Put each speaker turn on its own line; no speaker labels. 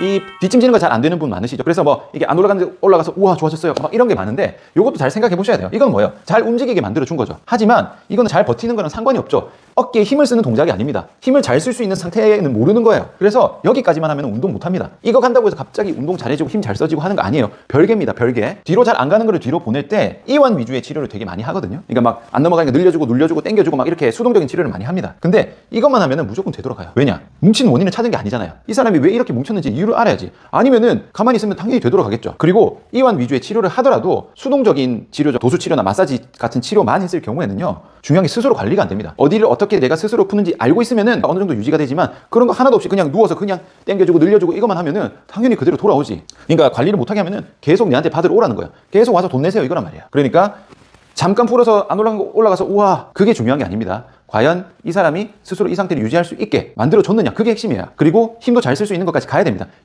이 뒷짐지는 거 잘 안 되는 분 많으시죠. 그래서 뭐 이게 안 올라가는데 올라가서 우와 좋아졌어요. 막 이런 게 많은데 이것도 잘 생각해 보셔야 돼요. 이건 뭐예요? 잘 움직이게 만들어 준 거죠. 하지만 이거는 잘 버티는 거랑 상관이 없죠. 어깨에 힘을 쓰는 동작이 아닙니다. 힘을 잘 쓸 수 있는 상태는 모르는 거예요. 그래서 여기까지만 하면 운동 못 합니다. 이거 간다고 해서 갑자기 운동 잘해지고 힘 잘 써지고 하는 거 아니에요. 별개입니다. 별개. 뒤로 잘 안 가는 거를 뒤로 보낼 때 이완 위주의 치료를 되게 많이 하거든요. 그러니까 막 안 넘어가니까 늘려주고 눌려주고 당겨주고 막 이렇게 수동적인 치료를 많이 합니다. 근데 이것만 하면은 무조건 되돌아가요. 왜냐? 뭉친 원인을 찾은 게 아니잖아요. 이 사람이 왜 이렇게 뭉쳤는지 이유를 알아야지. 아니면은 가만히 있으면 당연히 되돌아가겠죠. 그리고 이완 위주의 치료를 하더라도 수동적인 치료죠. 도수 치료나 마사지 같은 치료만 했을 경우에는요. 중요한 게 스스로 관리가 안 됩니다. 어디를 어떻게 내가 스스로 푸는지 알고 있으면은 어느 정도 유지가 되지만 그런 거 하나도 없이 그냥 누워서 그냥 당겨주고 늘려주고 이것만 하면은 당연히 그대로 돌아오지. 그러니까 관리를 못하게 하면은 계속 내한테 받으러 오라는 거예요. 계속 와서 돈 내세요 이거란 말이야. 그러니까 잠깐 풀어서 안 올라간 거 올라가서 우와 그게 중요한 게 아닙니다. 과연 이 사람이 스스로 이 상태를 유지할 수 있게 만들어 줬느냐 그게 핵심이에요. 그리고 힘도 잘 쓸 수 있는 것까지 가야 됩니다.